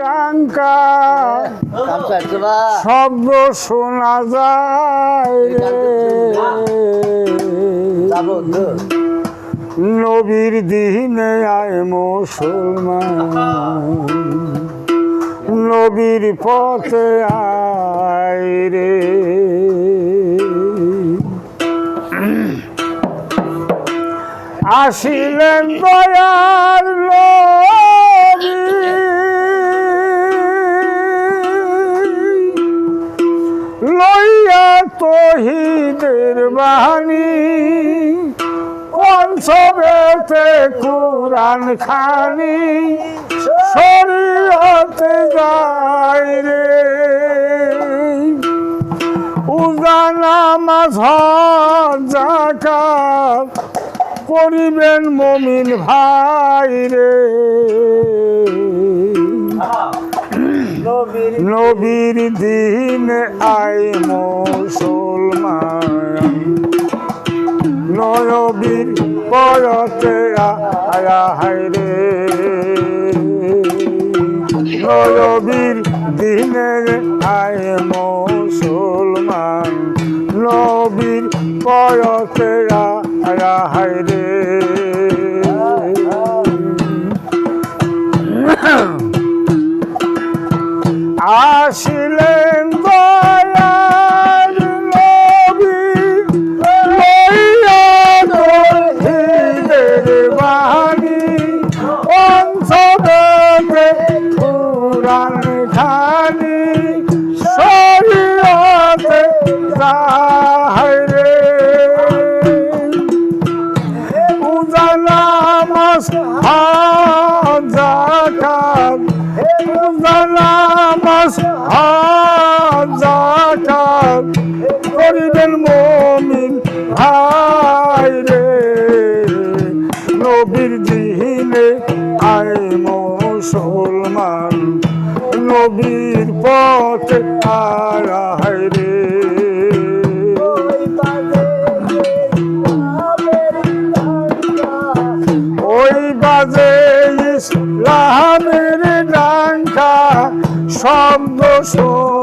টাঙ্কা শব্দ শোনা যায় রে। নবীর দিনে আয় মুসলমান। নবীর পথে আয় রে। আসিলেন দয়ার নবী কোরআন খানি শরীয়তে যায় রে। উজানা মাঝ জাকাত করিবেন মমিন ভাই রে। নবীর দিন আই মুসলমান। নবীর পরতে আয়া হায় রে। নয়বীর দিনে আয় মুসলমান নবীর পরতে আয়া হায়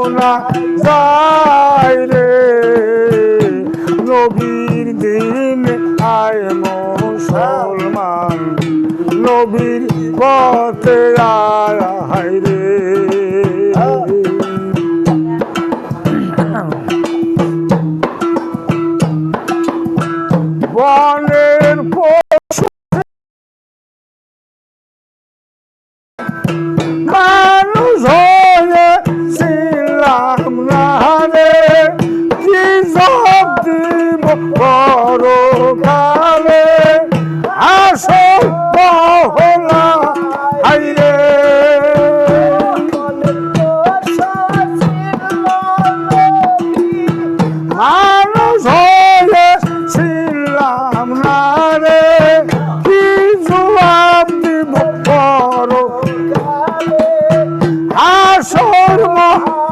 শোনা যায় রে। নবীর দিন আয় মুসলমান নবীর পথে আয় রে।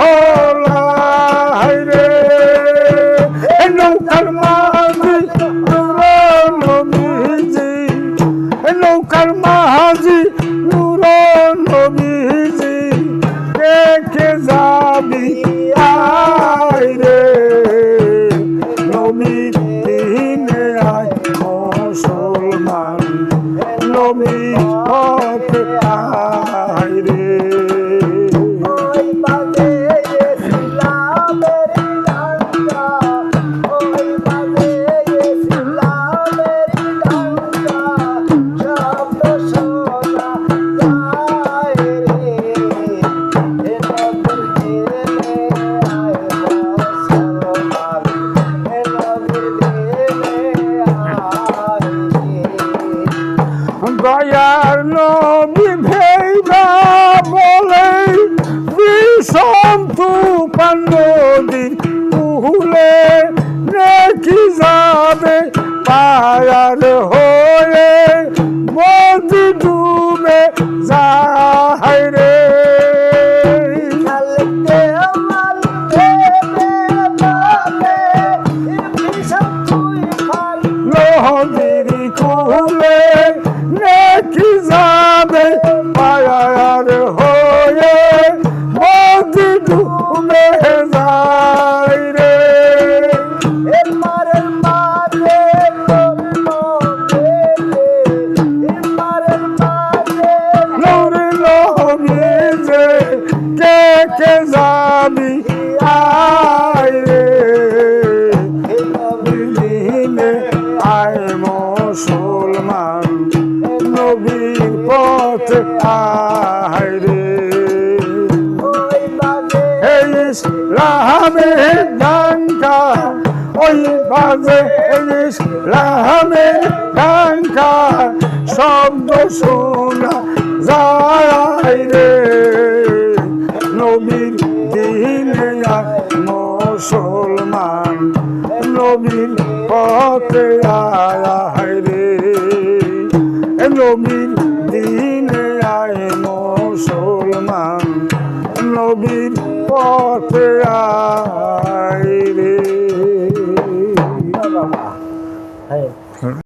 মহলাই রে নৌকার মাঝি বন্ধু পান্ডি তুলে রেখি যাবে পায়ার হয়ে বন্ধু ডুবে যা ডুবে যায় রে যাবি আয় রে দিনে আয় মুসলমান নবীর পথে আয় রে ইসলামের ডাঙ্কা ওই বাজে ইসলামের ডাঙ্কা শব্দ শোনা যায় রে। নবীর দিনে মুসলমান নবীর পথে আয় রে। নবীর